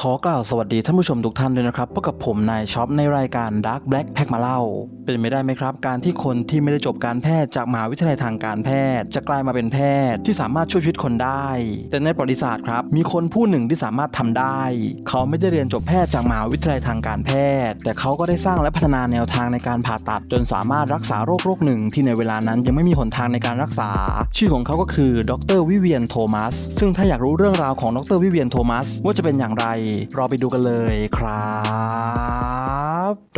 ขอกล่าวสวัสดีท่านผู้ชมทุกท่านด้วยนะครับพบกับผมนายช็อปในรายการ Dark Black Pack มาเล่า เป็นไม่ได้ไหมครับ การที่คนที่ไม่ได้จบการแพทย์จากมหาวิทยาลัยทางการแพทย์ จะกลายมาเป็นแพทย์ที่สามารถช่วยชีวิตคนได้ แต่ในประวัติศาสตร์ครับ มีคนผู้หนึ่งที่สามารถทำได้ เขาไม่ได้เรียนจบแพทย์จากมหาวิทยาลัยทางการแพทย์ แต่เขาก็ได้สร้างและพัฒนาแนวทางในการผ่าตัด จนสามารถรักษาโรคโรคหนึ่ง ที่ในเวลานั้นยังไม่มีหนทางในการรักษา ชื่อของเขาก็คือดรวิเวียนโทมัสซึ่งถ้าอยากรู้เรื่องราวของดรวิเวียนโทมัสว่าจะเป็นอย่างไรรอไปดูกันเลยครับ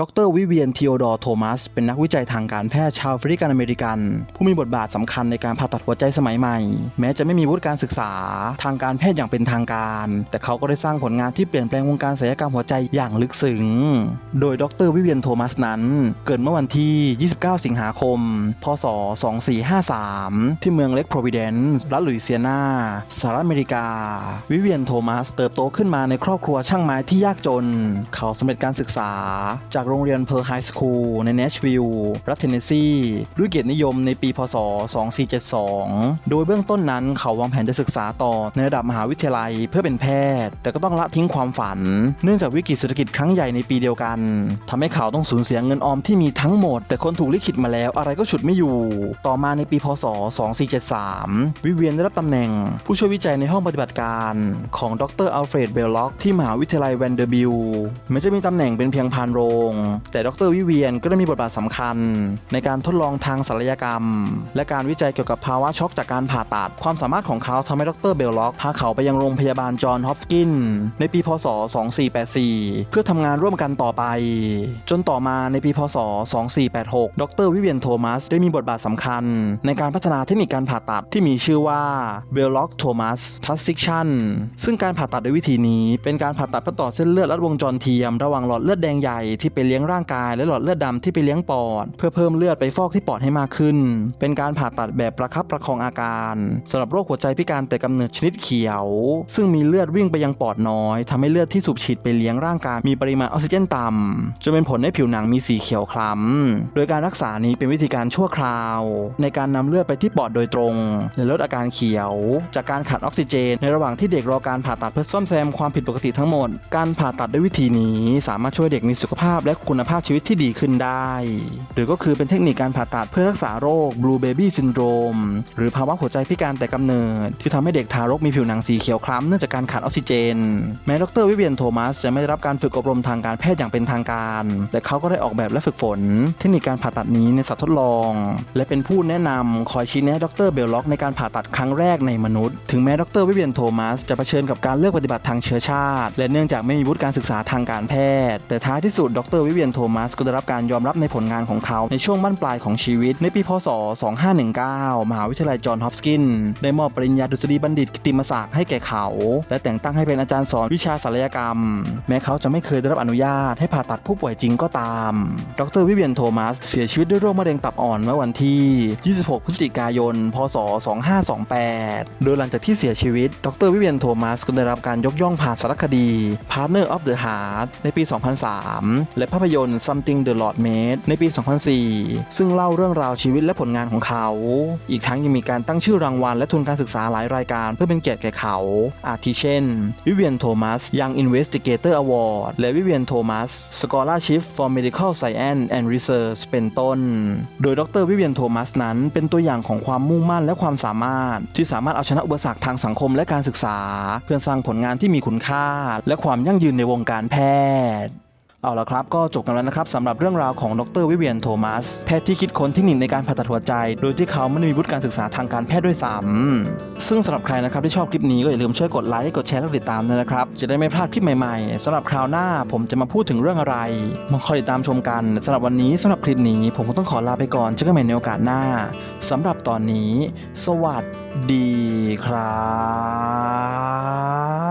ดรวิเวียนทีโอดอร์โทมัส เป็นนักวิจัยทางการแพทย์ชาวฟริกันอเมริกัน ผู้มีบทบาทสำคัญในการผ่าตัดหัวใจสมัยใหม่ แม้จะไม่มีวุฒิการศึกษาทางการแพทย์อย่างเป็นทางการ แต่เขาก็ได้สร้างผลงานที่เปลี่ยนแปลงวงการศัลยกรรมหัวใจอย่างลึกซึ้ง โดยดรวิเวียนโทมัสนั้น เกิดเมื่อวันที่ 29 สิงหาคม พศ 2453 ที่เมืองเล็กโพรวิเดนซ์รัฐลุยเซียนาสหรัฐอเมริกา วิเวียนโทมัสเติบโตขึ้นมาในครอบครัวช่างไม้ที่ยากจน เขาสำเร็จการศึกษาจากโรงเรียนเพอร์ไฮสคูลในเนชวิลล์รัฐเทนเนสซีด้วยเกียรตินิยมในปี พศ 2472 โดยเบื้องต้นนั้นเขาวางแผนจะศึกษาต่อในระดับมหาวิทยาลัยเพื่อเป็นแพทย์ แต่ก็ต้องละทิ้งความฝัน เนื่องจากวิกฤตเศรษฐกิจครั้งใหญ่ในปีเดียวกันทำให้เขาต้องสูญเสียเงินออมที่มีทั้งหมด แต่คนถูกลิขิตมาแล้วอะไรก็ฉุดไม่อยู่ ต่อมาในปี พศ 2473 วิเวียนได้รับตำแหน่ง ผู้ช่วยวิจัยในห้องปฏิบัติการของดรอัลเฟรดเบลล็อกที่มหาวิทยาลัยแวนเดอร์บิลต์แม้จะมีตำแหน่งเป็นเพียงพานโรง แต่ดรวิเวียนก็ได้มีบทบาทสำคัญ ในการทดลองทางศัลยกรรม และการวิจัยเกี่ยวกับภาวะช็อกจากการผ่าตัด ความสามารถของเขาทำให้ดรเบลล็อกพาเขาไปยังโรงพยาบาลจอห์นฮอปกิน ในปีพศ 2484 เพื่อทำงานร่วมกันต่อไป จนต่อมาในปีพศ 2486 ดรวิเวียนโทมัสได้มีบทบาทสำคัญ ในการพัฒนาเทคนิคการผ่าตัดที่มีชื่อว่าเบลล็อกโทมัสทัสซิชันซึ่งการผ่าตัดด้วยวิธีนี้ เป็นการผ่าตัดเพื่อต่อเส้นเลือดลัดวงจรเทียม ระหว่างหลอดเลือดแดงใหญ่ที่ไปเลี้ยงร่างกายและหลอดเลือดดำที่ไปเลี้ยงปอด เพื่อเพิ่มเลือดไปฟอกที่ปอดให้มากขึ้น เป็นการผ่าตัดแบบประคับประคองอาการสำหรับโรคหัวใจพิการแต่กำเนิดชนิดเขียว ซึ่งมีเลือดวิ่งไปยังปอดน้อยทำให้เลือดที่สูบฉีดไปเลี้ยงร่างกายมีปริมาณออกซิเจนต่ำจนเป็นผลให้ผิวหนังมีสีเขียวคล้ำโดยการรักษานี้เป็นวิธีการชั่วคราว ในการนำเลือดไปที่ปอดโดยตรงและลดอาการเขียว จากการขาดออกซิเจน ในระหว่างที่เด็กรอการผ่าตัดเพื่อซ่อมแซมความผิดปกติทั้งหมด การผ่าตัดด้วยวิธีนี้สามารถช่วยเด็กมีสุขภาพาพและคุณภาพชีวิตที่ดีขึ้นได้ หรือก็คือเป็นเทคนิคการผ่าตัดเพื่อรักษาโรค Blue Baby Syndrome หรือภาวะหัวใจพิการแต่กำเนิด ที่ทำให้เด็กทารกมีผิวหนังสีเขียวคล้ำเนื่องจากการขาดออกซิเจน แม้ดรวิเวียนโทมัสจะไม่ได้รับการฝึกอบรมทางการแพทย์อย่างเป็นทางการ แต่เขาก็ได้ออกแบบและฝึกฝน เทคนิคการผ่าตัดนี้ในสัตว์ทดลอง และเป็นผู้แนะนำคอยชี้แนะดรเบลล็อกในการผ่าตัดครั้งแรกในมนุษย์ ถึงแม้ดรวิเวียนโทมัสจะเผชิญกับการเลือกปฏิบัติทางเชื้อชาติ และเนื่องจากไม่มีวุฒิการศึกษาทางการแพทย์ แต่ท้ายที่สุดดรวิเวียนโทมัสก็ได้รับการยอมรับในผลงานของเขาในช่วงบั้นปลายของชีวิต ในปีพศ 2519 มหาวิทยาลัยจอห์นฮอปกิน ได้มอบปริญญาดุษฎีบัณฑิตกิตติมศักดิ์ให้แก่เขา และแต่งตั้งให้เป็นอาจารย์สอนวิชาศัลยกรรม แม้เขาจะไม่เคยได้รับอนุญาตให้ผ่าตัดผู้ป่วยจริงก็ตาม ดรวิเวียนโทมัส เสียชีวิตด้วยโรคมะเร็งตับอ่อนเมื่อวันที่ 26 พฤศจิกายน พศ 2528 โดยหลังจากที่เสียชีวิต ดรวิเวียนโทมัสก็ได้รับการยกย่องผ่านสารคดี Partner of the Heart ในปี 2003และภาพยนตร์ Something the Lord Made ในปี 2004 ซึ่งเล่าเรื่องราวชีวิตและผลงานของเขา อีกทั้งยังมีการตั้งชื่อรางวัลและทุนการศึกษาหลายรายการเพื่อเป็นเกียรติแก่เขา อาทิเช่น วิเวียนโทมัส Young Investigator Award และวิเวียนโทมัส Scholarship for Medical Science and Research เป็นต้น โดยดรวิเวียนโทมัสนั้นเป็นตัวอย่างของความมุ่งมั่นและความสามารถ ที่สามารถเอาชนะอุปสรรคทางสังคมและการศึกษา เพื่อสร้างผลงานที่มีคุณค่า และความยั่งยืนในวงการแพทย์ เอาละครับ ก็จบกันแล้วนะครับสำหรับเรื่องราวของดรวิเวียนโทมัส แพทย์ที่คิดค้นเทคนิคในการผ่าตัดหัวใจ โดยที่เขาไม่ได้มีวุฒิการศึกษาทางการแพทย์ด้วยซ้ำซึ่งสำหรับใครนะครับที่ชอบคลิปนี้ก็อย่าลืมช่วยกดไลค์กดแชร์และติดตามด้วยนะครับ จะได้ไม่พลาดคลิปใหม่ๆสำหรับคราวหน้าผมจะมาพูดถึงเรื่องอะไรมาคอยติดตามชมกันสำหรับวันนี้สำหรับคลิปนี้ ผมคงต้องขอลาไปก่อนเจอกันใหม่ในโอกาสหน้าสำหรับตอนนี้ สวัสดีครับ